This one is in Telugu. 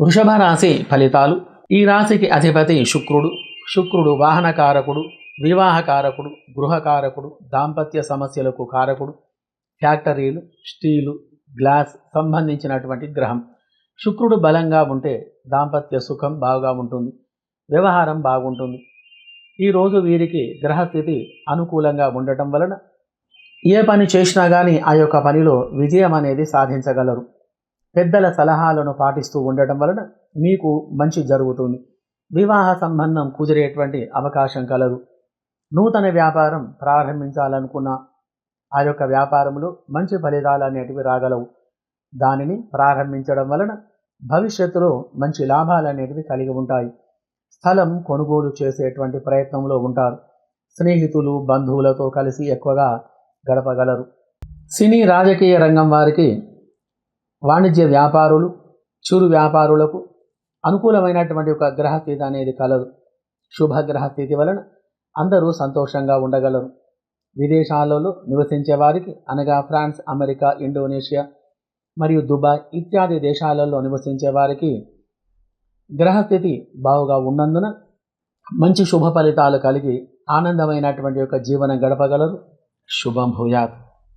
వృషభ రాశి ఫలితాలు. ఈ రాశికి అధిపతి శుక్రుడు. శుక్రుడు వాహనకారకుడు వివాహకారకుడు గృహకారకుడు దాంపత్య సమస్యలకు కారకుడు. ఫ్యాక్టరీలు స్టీలు గ్లాస్ సంబంధించినటువంటి గ్రహం. శుక్రుడు బలంగా ఉంటే దాంపత్య సుఖం బాగా ఉంటుంది. వ్యవహారం బాగుంటుంది. ఈరోజు వీరికి గ్రహస్థితి అనుకూలంగా ఉండటం వలన ఏ పని చేసినా కానీ ఆ యొక్క పనిలో విజయం అనేది సాధించగలరు. పెద్దల సలహాలను పాటిస్తూ ఉండటం వలన మీకు మంచి జరుగుతుంది. వివాహ సంబంధం కుదిరేటువంటి అవకాశం కలదు. నూతన వ్యాపారం ప్రారంభించాలనుకున్న ఆ యొక్క వ్యాపారంలో మంచి ఫలితాలు అనేటివి రాగలవు. దానిని ప్రారంభించడం వలన భవిష్యత్తులో మంచి లాభాలు అనేటివి కలిగి ఉంటాయి. స్థలం కొనుగోలు చేసేటువంటి ప్రయత్నంలో ఉంటారు. స్నేహితులు బంధువులతో కలిసి ఎక్కువగా గడపగలరు. సినీ రాజకీయ రంగం వారికి వాణిజ్య వ్యాపారులు చిరు వ్యాపారులకు అనుకూలమైనటువంటి ఒక గ్రహస్థితి అనేది కలదు. శుభగ్రహస్థితి వలన అందరూ సంతోషంగా ఉండగలరు. విదేశాలలో నివసించే వారికి అనగా ఫ్రాన్స్ అమెరికా ఇండోనేషియా మరియు దుబాయ్ ఇత్యాది దేశాలలో నివసించే వారికి గ్రహస్థితి బాగుగా ఉన్నందున మంచి శుభ ఫలితాలు కలిగి ఆనందమైనటువంటి యొక్క జీవనం గడపగలరు. శుభం భూయాత్.